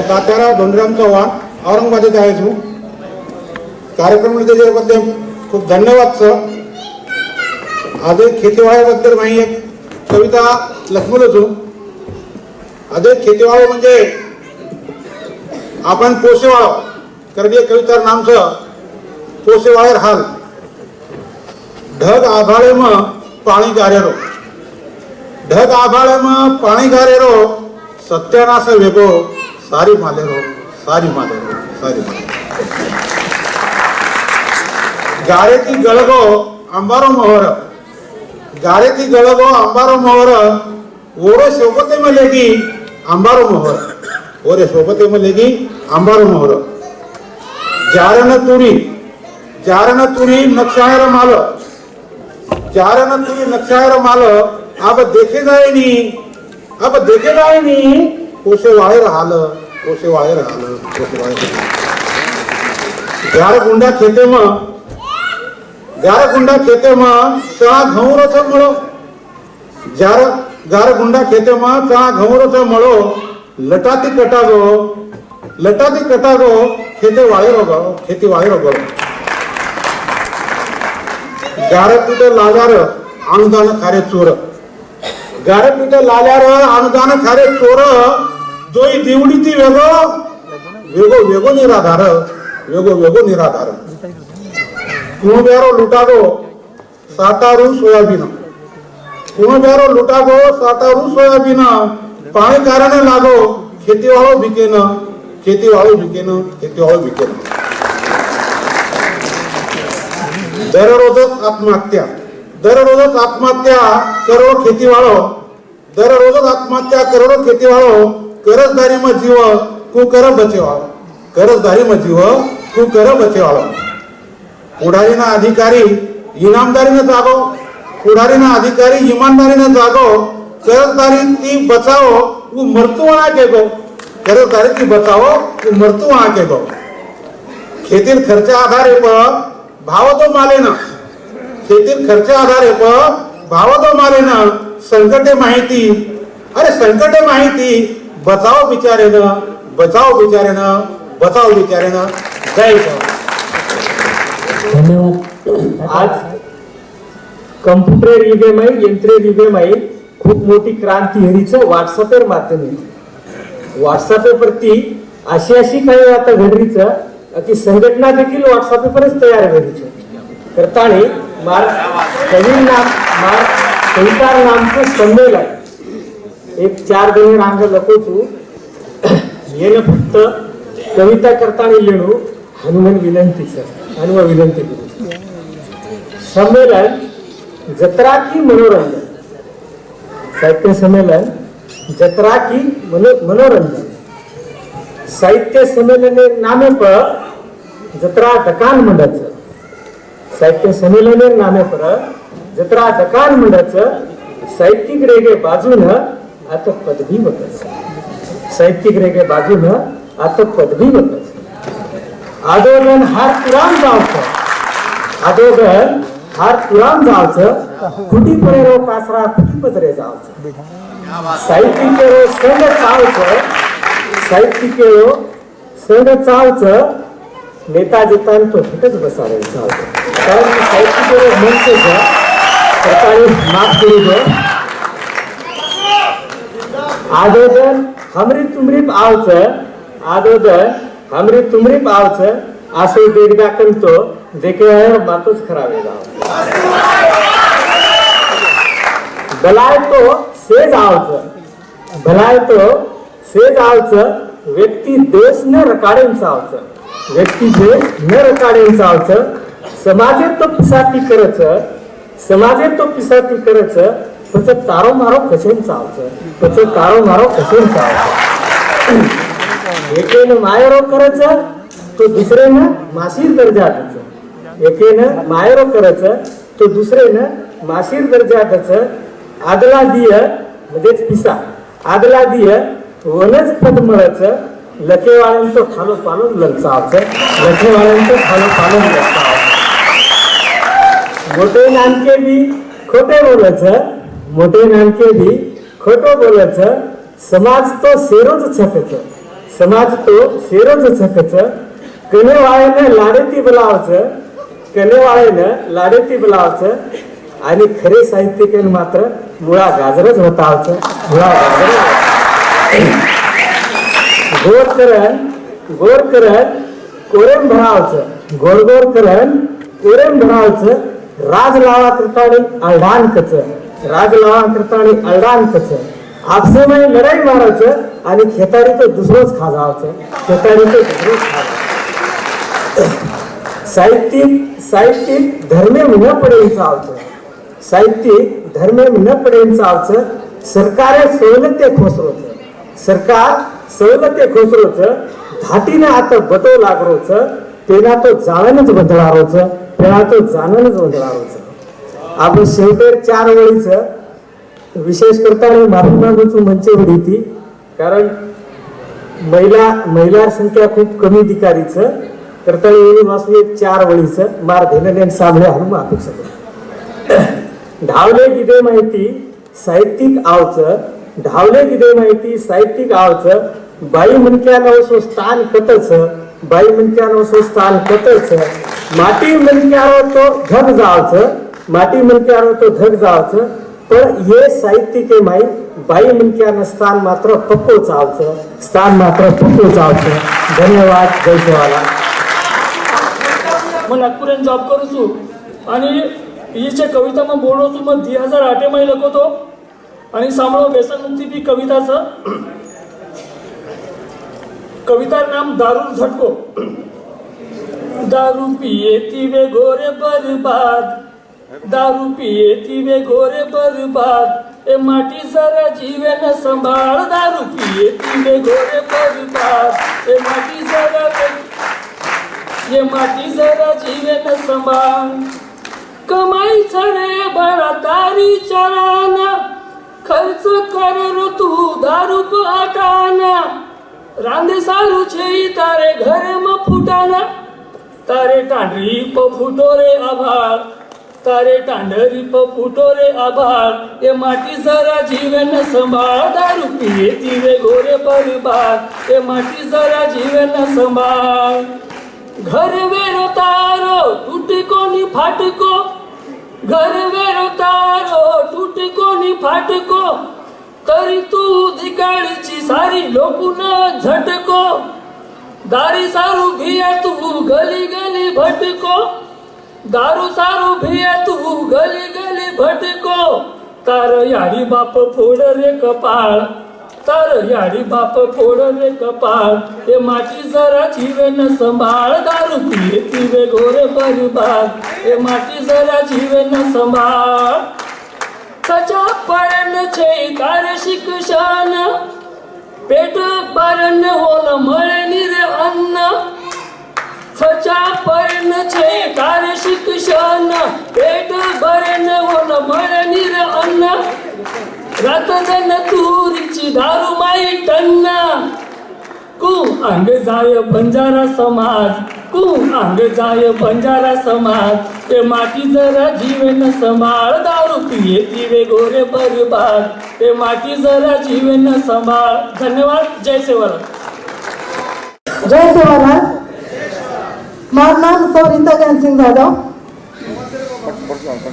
तात्याराव धोंडराम चव्हाण औरंगाबाद येथे आहे तू कार्यक्रम त्याच्याबद्दल खूप धन्यवाद सर। आधे खेतीवाळ्याबद्दल माही एक कविता लखमत होतो आधे खेतीवाळ म्हणजे आपण पोसेवाळ कारण एक कविता नामचं पोसेवाळेर हाल। ढग आभाळे म पाणी गारेरो। ढग आभाळे म पाणी गारेरो सत्यानाश वेगो। सारी माले रो सारी माले रो सारी माले हो। गारेती गलगो अंबारो मोहर। गारेती गलगो अंबारो मोहर। ओरे सोबते लेगी अंबारो मोहर। ओरे सोबते लेगी अंबारो मोहर। जारण तुरी जारण तुरी नक्षायर माल। जारण तुरी नक्शायर माल अब देखे जाए नहीं अब देखे जाए नहीं उसे वायर हाल कोसे वायर आलं गुंडा खेते म गार गुंडा खेते म चा घौरच मळो. जार गार गुंडा खेते म चा घौरच मळो. लटाती कटाजो लटाती कटाजो खेते वायर हो खेती वायर हो गारपीठ लाजार अनुदान खारे चोर. गारपीठ लाल्यार अनुदान खारे चोर जोई दिवडी ती वेगो वेगो वेगो निराधार वेगो वेगो निराधार. कुणब्यारो लुटागो सातारू सोयाबीन. कुणब्यारो लुटागो सातारू सोयाबीन. पाणी कारण लागो खेतीवाळो भिकेन खेतीवाळो भिकेन खेतीवाळो भिकेन. दररोजच आत्महत्या. दररोजच आत्महत्या करोडो खेतीवाळो. दररोजच आत्महत्या करोडो खेतीवाळो. કરજદારીમાં જીવ કુકર બચેવાળો કરજદારીમાં જીવ કુકર બચેવાળો પુઢારીના અધિકારી ઇનામદારીને જાગો પુઢારીના અધિકારી ઈમાનદારીને જાગો કરજદારીથી બચાવો હું મરતું વણા કેગો કરજદારીથી બચાવો હું મરતું વણા કેગો ખેતીર ખર્ચા આધારે પર ભાવ તો માલે ના ખેતીર ખર્ચા આધારે પર ભાવ તો માલે ના સંકટે માહિતી અરે સંકટે માહિતી बचाव बिचारेनं बचाव बिचारेनं बचाव बिचारेनं. जय आज कम्प्युटर युगेमाई यंत्रे युगेमाई खूप मोठी क्रांती हरीचं व्हॉट्सअपवर माध्यम आहे. व्हॉट्सअपवरती अशी अशी काही आता घडलीचं की संघटना देखील व्हॉट्सअपवरच तयार घडलीचं. तर मार्ग कवी नाम मार्ग कविता नामचं संमेलन. एक चार दिने रांग लकोचू येणं फक्त कविता करता आणि लिहू हनुमान विनंतीचं हनुमान विनंती करू. संमेलन जत्रा की मनोरंजन. साहित्य संमेलन जत्रा की मनो मनोरंजन. साहित्य संमेलन नामे पर जत्रा दकान मंडळाचं. साहित्य संमेलन नामे पर जत्रा दकान मंडळाचं साहित्यिक रेगे बाजून आता पदवी बघत साहित्यिक रेगे बाजून आता पदवी बघत आदोगन हार पुराण जावचं आदोगन हार पुराण जावचं खुटी पळेरो कासरा जावच साहित्यिक जावचं साहित्यिकेरो संग चावचं साहित्यिकेरो संग चावचं नेता जेतान तो हिटच बसावे चावचं कारण साहित्यिक रो म्हणते सरकारी माफ करू आदोदन हमरी तुमरी आवचं आदोदन हमरी तुमरी आवचं असो देखदा करतो देखे बातच खराब भलाय तो सेज जावच भलाय तो सेज जावच व्यक्ती देश न रकाडेन चावच व्यक्ती देश न रकाडेन चावच समाजे तो पिसाती करच समाजे तो पिसाती करच पच तारो मारो कशेन चावचं पच तारो मारो कशेन चावचं एकेनं मायरो करायचं तो दुसरेनं मासीर दर्जा द्यायचं. एकेनं मायरो करायचं तो दुसरेनं मासीर दर्जा द्यायचं. आदला दिय म्हणजेच पिसा. आदला दिय वनच पद मिळायचं लकेवाळ्यानं तो खालो पालून लंचावचं लकेवाळ्यानं तो खालो पालो पालून लंचावचं मोठे नानके बी खोटे बोलायचं मोठे नानके बी खोटो बोलायचं समाज तो सेरोच छपेचं समाज तो सेरोच छकच कनेवाळ्यानं लाडेती बोलावचं कनेवाळ्यानं लाडेती बोलावचं आणि खरे साहित्यिक मात्र मुळा गाजरच होतावचं मुळा गाजर गोड करण गोड करण कोरेम भरावचं. गोड गोड करण कोरेम भरावचं. राज लावा करताणी अळडान कच. राज लावा करताणी अळडान कच आपसेमध्ये लढाई मारायचं आणि खेताडी तो दुसरंच खाजावचं. खेताडी तो दुसरंच खाजावचं. साहित्यिक साहित्यिक धर्मे न पडेल चावचं साहित्यिक धर्मे न पडेल चावचं सरकार सवलते खोसरोचं. सरकार सवलते खोसरोचं. धाटीने आता बटो लागरोचं. पेना तो जाणच बदलारोचं पेना तो जाणच बदलारोचं आपण शेवटेर चार वळीचं विशेष करताना माफी मागूच मंचेवर ती कारण महिला महिला संख्या खूप कमी अधिकारीचं. करता येऊन वाचू एक चार वळीचं मार धेने सामने हनुम अपेक्षा करतो ढावले किती माहिती? साहित्यिक आवचं. धावले किती माहिती? साहित्यिक आवचं. बाई म्हणक्या नवसो स्थान कतच बाई म्हणक्या नवसो स्थान कतच माती म्हणक्या तो धग जावचं. माटी म्हणत्या तो धग जावचं पण ये साहित्य के माई बाई म्हणत्या स्थान मात्र पक्को चालचं स्थान मात्र पक्को चालचं धन्यवाद. जय सेवाला मग नागपूर जॉब करूच आणि हिच्या कविता मग बोलो तू. मग दी हजार आठ माई लखवतो. आणि सांभाळ व्यसनमुक्ती बी कविताच. कविता नाम दारू झटको. दारू पिये ती वे घोरे बरबाद. दारू पिये ती वे घोरे बरबाद ए माटी सारा जीवन संभाळ दारू पिये ती वे घोरे बरबाद ए माटी सारा ये माटी सारा जीवन संभाळ. कमाई छणे बळा तारी चरण खर्च कर ऋतु दारू पाटाना रांदे सारू छे तारे घर म फुटाना. तारे टांडरी प फुटोरे आभाळ. तारे टांडरी प फुटो रे आभाळ ए माटी जरा जीवन संभाळ दारू पिये तिवे गोरे बरबाद ए माटी जरा जीवन संभाळ. घर वेरो तारो तुटे कोणी फाटको. घर वेरो तारो तुटे कोणी फाटको. तरी तू दिकाळीची सारी लोकून झटको. दारी सारू भिया तू गली गली भटको. दारू सारू भिया तू गली गली भटको. तार याडी बाप फोड रे कपाळ. तार याडी बाप फोड रे कपाळ. ते माटी जरा जीवे न संभाळ. दारू पिये तिवे गोरे बरबाद ते माटी जरा जीवे न संभाळ. कचा पडन छे तार शिक्षण. पेट पारण होल मळणी रे अन्न. छचा पडन छे तार शिक्षण पेट भरण होल मळणी निर अन्न. रातजन तुरीची दारू माई टन्न. कु अंग जाय बंजारा समाज कु अंग जाय बंजारा समाज. ते माटी जरा जीवन संभाळ दारू पिये दिवे गोरे बरबाद. ते माटी जरा जीवन संभाळ. धन्यवाद. जय सेवालाल जय सेवालाल મારું નામ સૌરીતા જ્ઞાનસિંહ જાદવ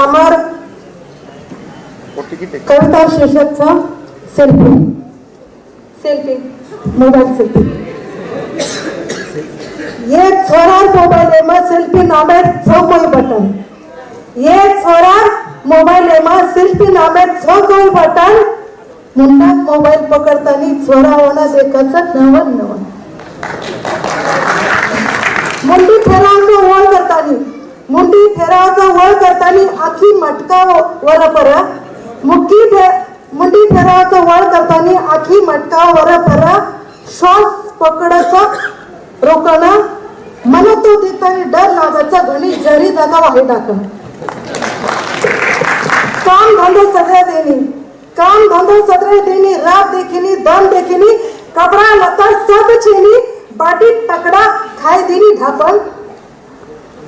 আমার কবিতার শীর্ষক সেলফি সেলফি মোবাইল সেলফি એક છોરા મોબાઈલ એમાં સેલ્ફી નામે છ કોઈ બટન એક છોરા મોબાઈલ એમાં સેલ્ફી નામે છ કોઈ બટન મુન્ના મોબાઈલ પકડતાની છોરાઓના દેખાતા નવન નવન मुंडी फेराचा वळ करतानी मुंडी फेराचा वळ करतानी आखी मटका वर पर मुठी फे मुंडी फेराचा वळ करतानी आखी मटका वर पर श्वास पकडचा रोकणं मन तो देतानी डर लागायचा घणी जरी दगा वाहे टाकणं. काम धंदो सगळे देणी काम धंदो सगळे देणे रात देखिनी दम देखिनी कपड़ा लता सब छेनी बाटी टकड़ा खाई देनी ढापल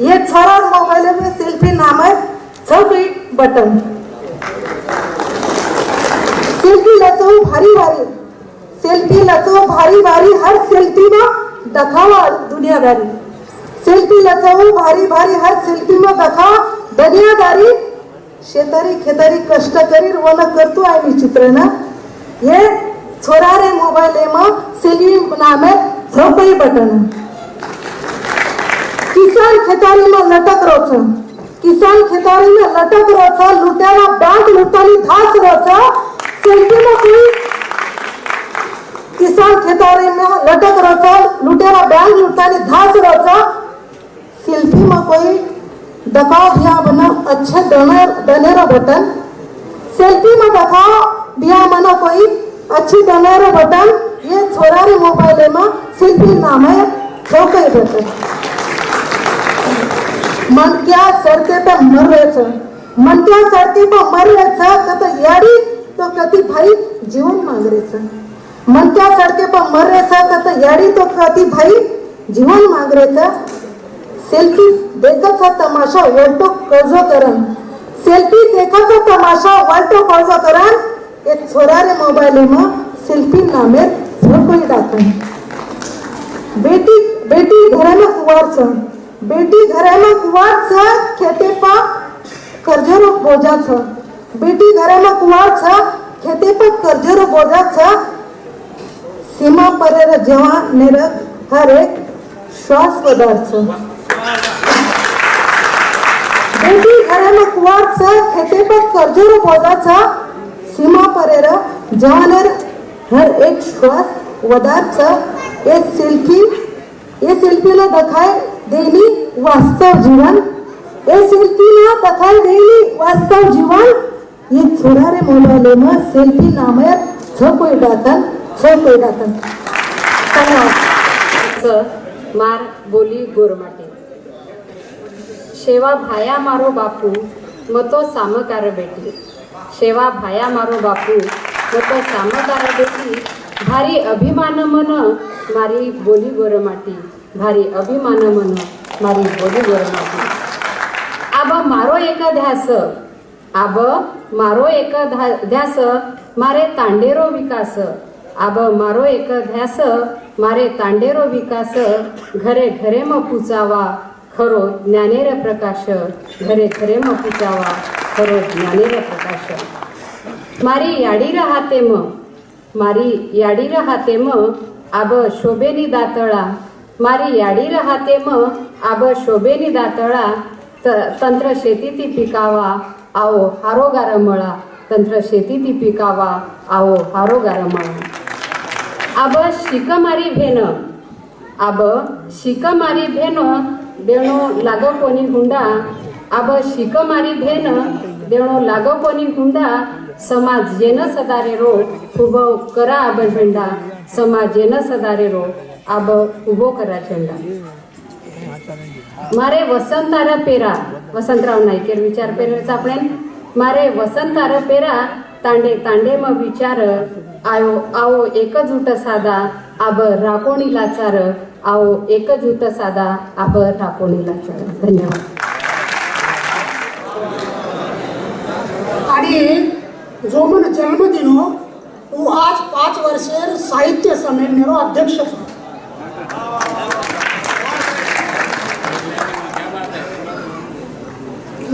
ये छोरा मोबाइल में सेल्फी नाम है सब बटन। सेल्फी लचो भारी भारी। सेल्फी लचो भारी भारी हर सेल्फी दखावा दुनियादारी। सेल्फी लचो भारी भारी हर सेल्फी में दखावा दुनियादारी। शेतारी खेतारी कष्ट करी वन करतो आहे मी चित्र ना हे छोरा रे मोबाईल बटन। खेतारी में लटक रो छो किसान खेतारी में लटक रो लुटेरा बैंक लुटानी धास रो छो में कोई किसान खेतारी में लटक रो लुटेरा बैंक लुटानी धास रो छो सेल्फी में कोई दबाव दिया बना अच्छे डनर डनेरो बटन सेल्फी में दबाव दिया बना कोई अच्छी डनेरो बटन ये छोरा रे मोबाइल में सेल्फी नाम है चौके बटन। मनक्या सड़के तो मर रहे छ मनक्या सड़के पे मर रहे छ कत यारी तो कति भाई जीवन मांग रहे छ मनक्या सड़के पे मर रहे छ कत यारी तो कति भाई जीवन मांग रहे छ सेल्फी देखाचा तमाशा वळतो कर्जो करण. सेल्फी देखाचा तमाशा वळतो कर्जो करन एक छोरा रे मोबाइल में सेल्फी नामे झोपई दाखन बेटी बेटी बेटी घर में कुवार छ बेटी घरामा कुवार खेते पा कर्जरो बोझा छ बेटी घरे कुवार छ खेते पा कर्जरो बोझा छ सीमा परेर जवान नेर हर एक श्वास पदार्थ. छ बेटी घरे कुवार छ खेते पा कर्जरो बोझा छ सीमा परेर जवानेर हर एक श्वास वदार छ ये सेल्फी ए सेल्फीला दखाय वास्तव जीवन. ये सेल्फीला दखाय देनी वास्तव जीवन. ये छोरा रे मोबाइल में सेल्फी नामे झोपई टाकन झोपई टाकन धन्यवाद. च मार बोली गोरमाटे. शेवा भाया मारो बापू मतो सामकार बेटी. शेवा भाया मारो बापू मतो सामकार बेटी. भारी अभिमान मन मारी बोली गोरमाटी. भारी अभिमान मन मारी बोली गोरमाटी आब मारो एक ध्यास आब मारो एक धा- ध्यास मारे तांडेरो विकास. आब मारो एक ध्यास मारे तांडेरो विकास. घरे घरे म पुचावा खरो ज्ञानेर प्रकाश. घरे घरे म पुचावा खरो ज्ञानेर प्रकाश. मारी याडी राहते म. मारी याडी राहाते म. आब शोभेनी दातळा. मारी याडी राहते म आब शोभेनी दातळा तंत्र शेती ती पिकावा आओ हारो गारमळा तंत्र शेती ती पिकावा आओ हारो गारमळा आब शिक मारी भेन आब शिक मारी भेन देणो लाग कोणी हुंडा आब शिक मारी भेन देणो लाग कोणी हुंडा समाज येन सदारे रो खूब करा आब झेंडा समाज येन सदारे रो આબ ઊભો કરા ચંદા મારે વસંત તારા પેરા વસંતરાવ નાયકેર વિચાર પહેરેલ આપણે મારે વસંત તારા પેરા તાંડે તાંડેમાં વિચાર આવો આવો એક જ ઉટ સાદા આબ રાકોણી લાચાર આવો એક જ ઉટ સાદા આબ રાકોણી લાચાર ધન્યવાદ जो मन जन्मदिनो वो आज पाच वर्षे साहित्य संमेलनेरो अध्यक्ष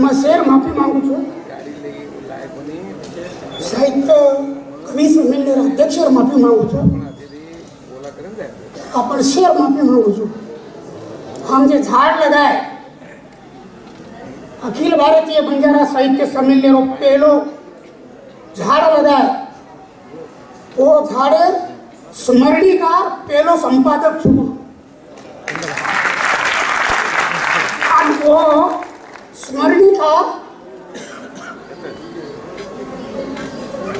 छ मैं शेर माफी मांगू છું સાહિત્ય કવિ સંમેલનેર અધ્યક્ષ માફી માંગુ છું आपण शेर माफी मांगू છું हम जे झाड लगाए अखिल भारतीय बंजारा साहित्य संमेलनेरो पहलो झाड लगाए वो झाडे स्मरणीकार पहलो संपादक છું आणि वो स्मरणिका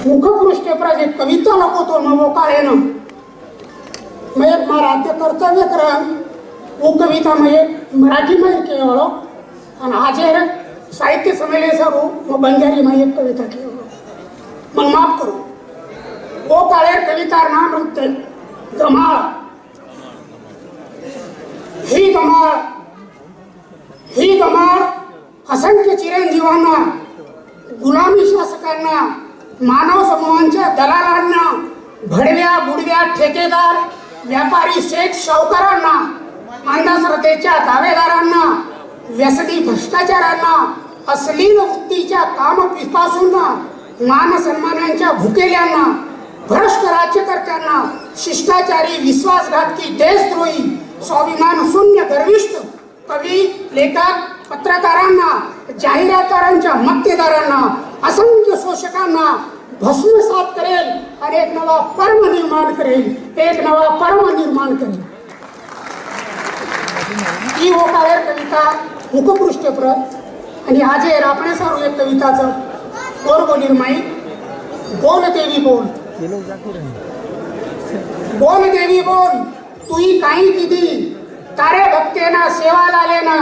मुखपृष्ठे पर जे कविता लपवतो नवो काळेनं मग एक कर्तव्य करण. वो कविता मग एक मराठीमध्ये केवळ. आणि आजेर साहित्य संमेलन सरू मग बंजारी एक कविता केवळ. मग माफ करू. वो काळेर कविता ना नृत्य धमाळ. ही धमाळ. ही धमाळ. असंख्य चिरंजीवांना गुलामी शासकांना मानव समूहांच्या दलालांना भडव्या बुडव्या ठेकेदार व्यापारी शेठ सावकारांना अंधश्रद्धेच्या दावेदारांना व्यसनी भ्रष्टाचारांना अश्लील वृत्तीच्या कामपिपासूंना मानसन्मानांच्या भुकेल्यांना भ्रष्ट राज्यकर्त्यांना शिष्टाचारी विश्वासघातकी देशद्रोही स्वाभिमान शून्य गर्विष्ठ कवी लेखक पत्रकारांना जाहिरातदारांच्या मक्तेदारांना असंख्य शोषकांना भस्मसात करेल आणि एक नवा पर्व निर्माण करेल. एक नवा पर्व निर्माण करेल. ही ओकाळेर कविता मुखपृष्ठप्रत आणि हाजे रापणे सारू एक कविताचं गोर बोलीर माई. बोल देवी बोल. बोल देवी बोल. तुही काही किती तारे भक्तेना सेवा लालेना.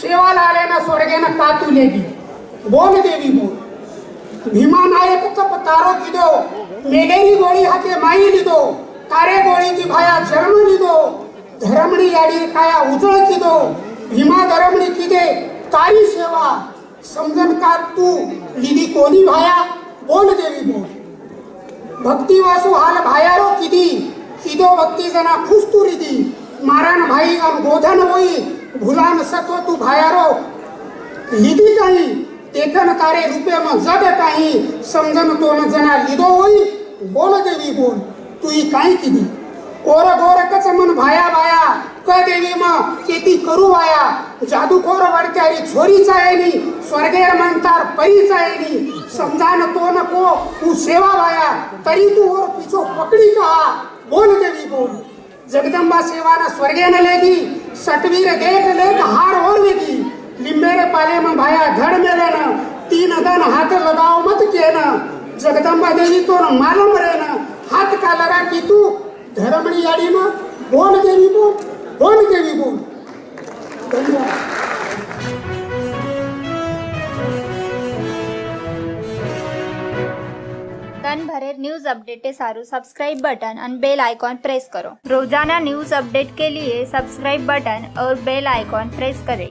सेवा लालेना स्वर्गेना का तुलेगी बोल देवी बोल. भीमा नायक तप तारो किदो. मेलेली गोळी हाते माई लिदो. तारे गोळीची भाया जन्म लिदो. धरमणी याडी काया उजळ किदो. भीमा धरमणी किदे? तारी सेवा. समजन का तू? लिदी कोणी भाया? बोल देवी बोल. भक्ती वासू हाल भायारो किदी? किदो भक्ती जना खुस्तुरी रिदी मारण भाई अन गोधन होई. भुलान सत्व तू भायारो. लिदी काही तेकन कारे रूपे म जग काही. समजन तो न जना लिदो होई बोल देवी बोल. तुई काही किदी? ओर गोर कच मन भाया भाया. क देवी म केती करू वाया जादूखोर वडत्यारी छोरीचा येणी स्वर्गेर म्हणतार परीचा येणी समजान तो नको तू सेवा वाया तरी तू ओर पिछो पकडी का बोल देवी बोल. जगदंबा सेवाना न लेगी. सटवीर देख लेख हार और वेगी लिंबेरे पाले में भाया धड़ मेलन तीन दन हाथ लगाओ मत केन. जगदंबा देवी तो मालूम रहना हाथ का लगा कि तू? धर्मणी आडी में बोल देवी बोल बोल देवी बोल. धन्यवाद. તન ભરેર ન્યૂઝ अपडेट સારું सब्सक्राइब बटन और बेल आइकॉन प्रेस करो रोजाना न्यूज़ अपडेट के लिए सब्सक्राइब बटन और बेल आइकॉन प्रेस करें